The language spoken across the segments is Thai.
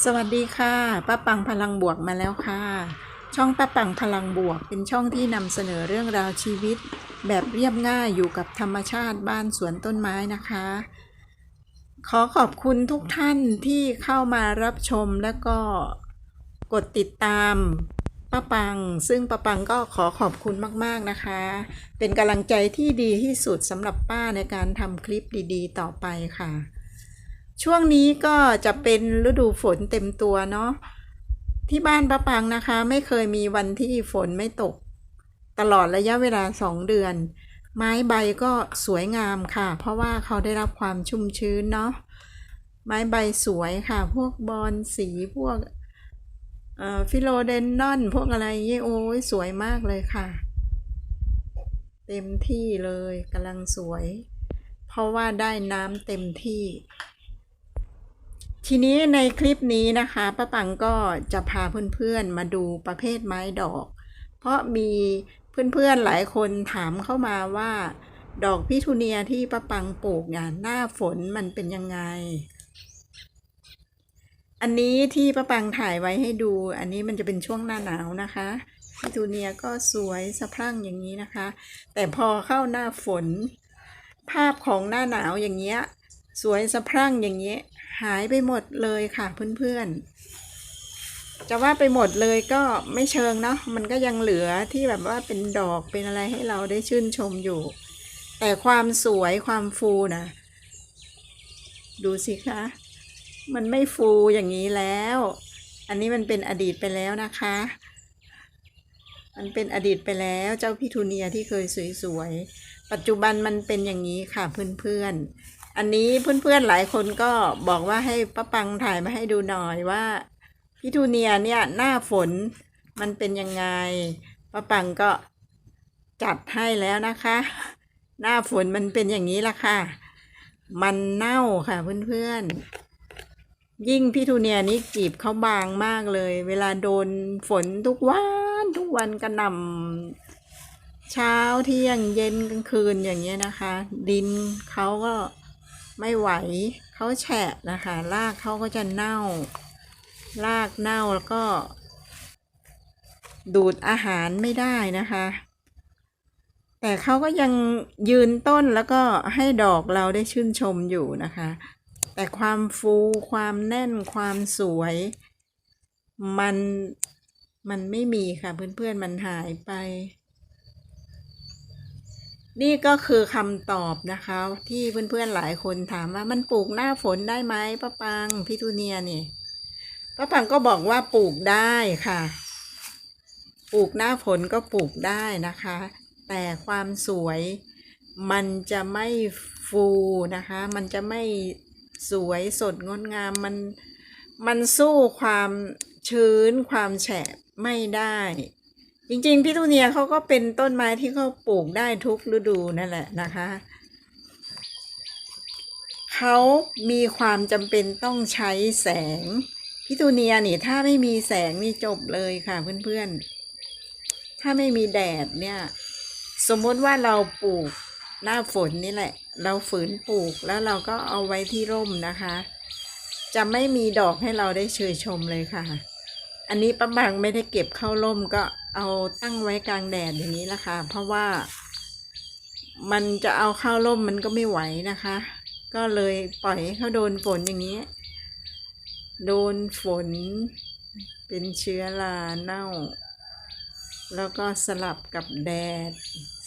สวัสดีค่ะป้าปังพลังบวกมาแล้วค่ะ ช่องป้าปังพลังบวกเป็นช่องที่นำเสนอเรื่องราวชีวิต แบบเรียบง่ายอยู่กับธรรมชาติบ้านสวนต้นไม้นะคะ ขอขอบคุณทุกท่านที่เข้ามารับชมและก็กดติดตามป้าปัง ซึ่งป้าปังก็ขอขอบคุณมาก ๆนะคะ เป็นกำลังใจที่ดีที่สุดสำหรับป้าในการทำคลิปดีๆ ต่อไปค่ะ ช่วงนี้ก็จะเป็นฤดูฝนเต็มตัวเนาะที่บ้านป้าปังนะคะ ไม่เคยมีวันที่ฝนไม่ตก ตลอดระยะเวลาสองเดือน ไม้ใบก็สวยงามค่ะ เพราะว่าเขาได้รับความชุ่มชื้นเนาะไม้ใบสวยค่ะ พวกบอนสีพวกเอ่อฟิโลเดนนอน พวกอะไรเงี้โอ้ยสวยมากเลยค่ะ เต็มที่เลยกำลังสวย เพราะว่าได้น้ำเต็มที่ ทีนี้ในคลิปนี้นะคะป้าปังก็จะพาเพื่อนๆมาดูประเภทไม้ดอก เพราะมีเพื่อนๆหลายคนถามเข้ามาว่า ดอกพิทูเนียที่ป้าปังปลูกเนี่ยหน้าฝนมันเป็นยังไง อันนี้ที่ป้าปังถ่ายไว้ให้ดู อันนี้มันจะเป็นช่วงหน้าหนาวนะคะพิทูเนียก็สวยสะพรั่งอย่างนี้นะคะ แต่พอเข้าหน้าฝน ภาพของหน้าหนาวอย่างเงี้ยสวยสะพรั่งอย่างเงี้ย หายไปหมดเลยค่ะเพื่อนๆ จะว่าไปหมดเลยก็ไม่เชิงเนาะมันก็ยังเหลือที่แบบว่าเป็นดอกเป็นอะไรให้เราได้ชื่นชมอยู่ แต่ความสวยความฟูนะดูสิคะ มันไม่ฟูอย่างนี้แล้ว อันนี้มันเป็นอดีตไปแล้วนะคะ มันเป็นอดีตไปแล้วเจ้าพิทูเนียที่เคยสวยๆ ปัจจุบันมันเป็นอย่างนี้ค่ะเพื่อนๆ อันนี้เพื่อนๆหลายคนก็บอกว่าให้ป้าปังถ่ายมาให้ดูหน่อยว่าพิทูเนียเนี่ยหน้าฝนมันเป็นยังไงป้าปังก็จัดให้แล้วนะคะ หน้าฝนมันเป็นอย่างนี้ละค่ะ มันเน่าค่ะเพื่อนๆ ยิ่งพิทูเนียนี่จีบเขาบางมากเลย เวลาโดนฝนทุกวันทุกวันกระหน่ำเช้าเที่ยงเย็นกลางคืนอย่างเงี้ยนะคะ ดินเขาก็ ไม่ไหวเขาแฉะนะคะรากเขาก็จะเน่า รากเน่าแล้วก็ ดูดอาหารไม่ได้นะคะ แต่เขาก็ยังยืนต้นแล้วก็ให้ดอกเราได้ชื่นชมอยู่นะคะ แต่ความฟูความแน่นความสวย มันมันไม่มีค่ะเพื่อนๆมันหายไป นี่ก็คือคำตอบนะคะ ที่เพื่อนๆหลายคนถามว่ามันปลูกหน้าฝนได้ไหมป้าปังพิทูเนียเนี่ยป้าปังก็บอกว่าปลูกได้ค่ะ ปลูกหน้าฝนก็ปลูกได้นะคะ แต่ความสวยมันจะไม่ฟูนะคะ มันจะไม่สวยสดงดงามมันมันสู้ความชื้นความแฉะไม่ได้ จริงๆพิทูเนียเขาก็เป็นต้นไม้ที่เขาปลูกได้ทุกฤดูนั่นแหละนะคะ เขามีความจำเป็นต้องใช้แสงพิทูเนียนี่ถ้าไม่มีแสงนี่จบเลยค่ะเพื่อนๆ ถ้าไม่มีแดดเนี่ย สมมติว่าเราปลูกหน้าฝนนี่แหละ เราฝืนปลูกแล้วเราก็เอาไว้ที่ร่มนะคะ จะไม่มีดอกให้เราได้เชยชมเลยค่ะ อันนี้ป้าบังไม่ได้เก็บเข้าร่มก็ เอาตั้งไว้กลางแดดอย่างนี้ละค่ะ เพราะว่า มันจะเอาเข้าร่มมันก็ไม่ไหวนะคะ ก็เลยปล่อยให้เขาโดนฝนอย่างนี้ โดนฝน เป็นเชื้อราเน่า แล้วก็สลับกับแดด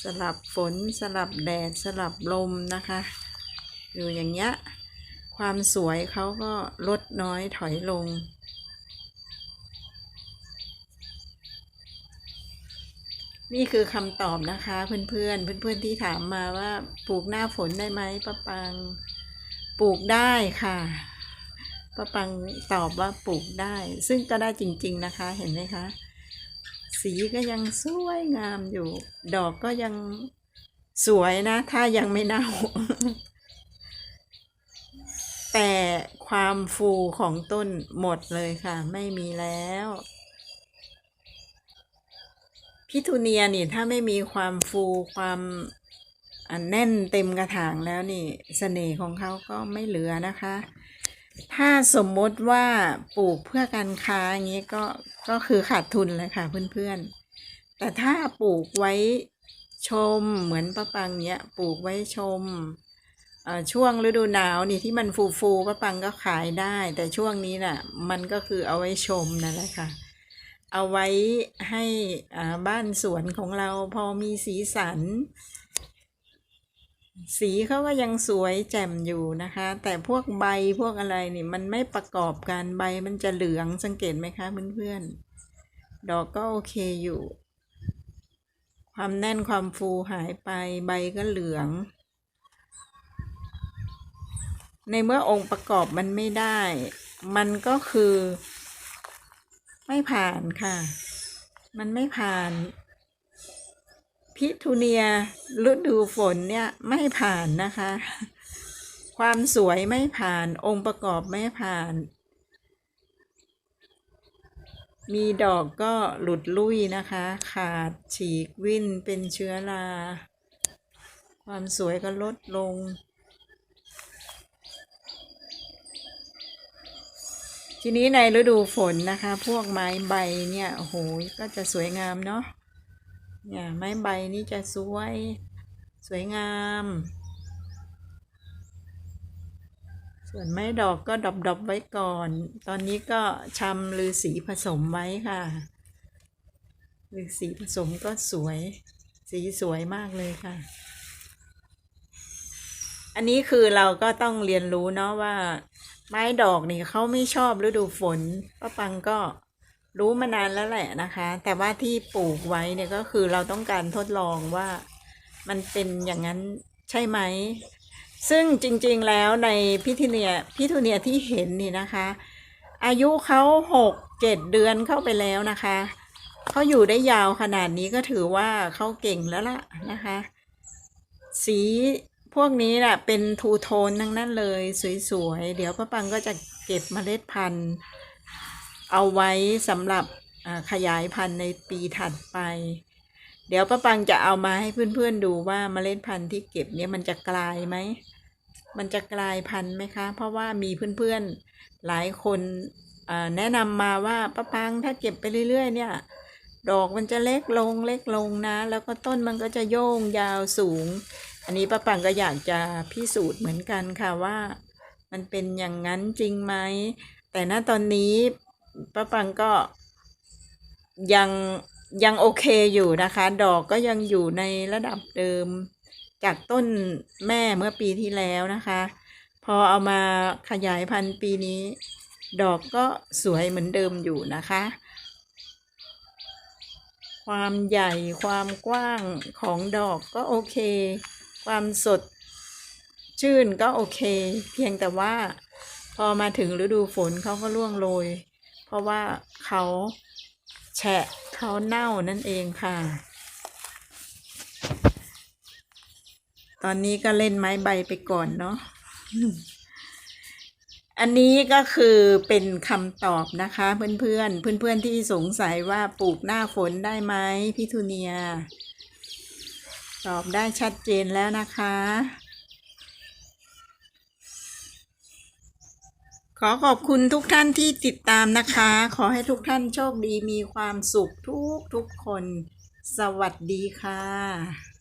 สลับฝนสลับแดดสลับลมนะคะอยู่อย่างเงี้ยความสวยเขาก็ลดน้อยถอยลง นี่คือคำตอบนะคะเพื่อนๆเพื่อนๆที่ถามมาว่าปลูกหน้าฝนได้ไหมป้าปัง ปลูกได้ค่ะป้าปังตอบว่าปลูกได้ ซึ่งก็ได้จริง ๆนะคะเห็นไหมคะ สีก็ยังสวยงามอยู่ ดอกก็ยังสวยนะ ถ้ายังไม่เน่า แต่ความฟูของต้นหมดเลยค่ะ ไม่มีแล้ว พิทูเนียนี่ถ้าไม่มีความฟูความอันแน่นเต็มกระถางแล้วนี่เสน่ห์ของเขาก็ไม่เหลือนะคะ ถ้าสมมติว่าปลูกเพื่อการค้าอย่างนี้ก็ก็คือขาดทุนเลยค่ะเพื่อนๆ แต่ถ้าปลูกไว้ชมเหมือนป้าปังเนี้ยปลูกไว้ชมช่วงฤดูหนาวนี่ที่มันฟูฟูๆป้าปังก็ขายได้ แต่ช่วงนี้น่ะ มันก็คือเอาไว้ชมนั่นแหละค่ะ เอาไว้ให้บ้านสวนของเราพอมีสีสัน สีเขาก็ยังสวยแจ่มอยู่นะคะ แต่พวกใบพวกอะไรนี่มันไม่ประกอบกันใบมันจะเหลืองสังเกตไหมคะเพื่อนๆ ดอกก็โอเคอยู่ ความแน่นความฟูหายไปใบก็เหลือง ในเมื่อองค์ประกอบมันไม่ได้ มันก็คือ ไม่ผ่านค่ะ มันไม่ผ่าน พิทูเนียฤดูฝนเนี่ยไม่ผ่านนะคะ ความสวยไม่ผ่าน องค์ประกอบไม่ผ่าน มีดอกก็หลุดลุ่ยนะคะ ขาดฉีกวิ่นเป็นเชื้อรา ความสวยก็ลดลง ทีนี้ในฤดูฝนนะคะ พวกไม้ใบเนี่ยโอ้โหก็จะสวยงามเนาะเนี่ยไม้ใบนี่จะสวย สวยงาม ส่วนไม้ดอกก็ดอบไว้ก่อน ตอนนี้ก็ชำหรือสีผสมไว้ค่ะหรือสีผสมก็สวย สีสวยมากเลยค่ะ อันนี้คือเราก็ต้องเรียนรู้เนาะว่า ไม้ดอกนี่เขาไม่ชอบฤดูฝนป้าปังก็รู้มานานแล้วแหละนะคะ แต่ว่าที่ปลูกไว้เนี่ยก็คือเราต้องการทดลองว่ามันเป็นอย่างนั้นใช่ไหม ซึ่งจริงๆแล้วในพิทูเนียพิทูเนียที่เห็นนี่นะคะ อายุเขาหกเจ็ดเดือนเข้าไปแล้วนะคะเขาอยู่ได้ยาวขนาดนี้ก็ถือว่าเขาเก่งแล้วล่ะนะคะ สี พวกนี้แหละเป็นทูโทนทั้งนั้นเลย สวยๆ เดี๋ยวป้าปังก็จะเก็บเมล็ดพันธุ์ เอาไว้สำหรับขยายพันธุ์ในปีถัดไป เดี๋ยวป้าปังจะเอามาให้เพื่อนๆดูว่าเมล็ดพันธุ์ที่เก็บเนี่ยมันจะกลายไหม มันจะกลายพันธุ์ไหมคะ เพราะว่ามีเพื่อนๆหลายคนแนะนำมาว่าป้าปังถ้าเก็บไปเรื่อยๆ เนี่ย ดอกมันจะเล็กลงเล็กลงนะ แล้วก็ต้นมันก็จะโย่งยาวสูง อันนี้ป้าปังก็อยากจะพิสูจน์เหมือนกันค่ะว่ามันเป็นอย่างนั้นจริงไหม แต่ณตอนนี้ป้าปังก็ยังยังโอเคอยู่นะคะ ดอกก็ยังอยู่ในระดับเดิม จากต้นแม่เมื่อปีที่แล้วนะคะ พอเอามาขยายพันธุ์ปีนี้ ดอกก็สวยเหมือนเดิมอยู่นะคะ ความใหญ่ความกว้างของดอกก็โอเค ความสดชื่นก็โอเค เพียงแต่ว่าพอมาถึงฤดูฝนเขาก็ร่วงโรย เพราะว่าเขาแฉะเขาเน่านั่นเองค่ะ ตอนนี้ก็เล่นไม้ใบไปก่อนเนาะอันนี้ก็คือเป็นคำตอบนะคะเพื่อนๆ เพื่อนๆที่สงสัยว่าปลูกหน้าฝนได้ไหมพี่ทูเนีย ตอบได้ชัดเจนแล้วนะคะ ขอขอบคุณทุกท่านที่ติดตามนะคะ ขอให้ทุกท่านโชคดีมีความสุขทุกทุกคน สวัสดีค่ะ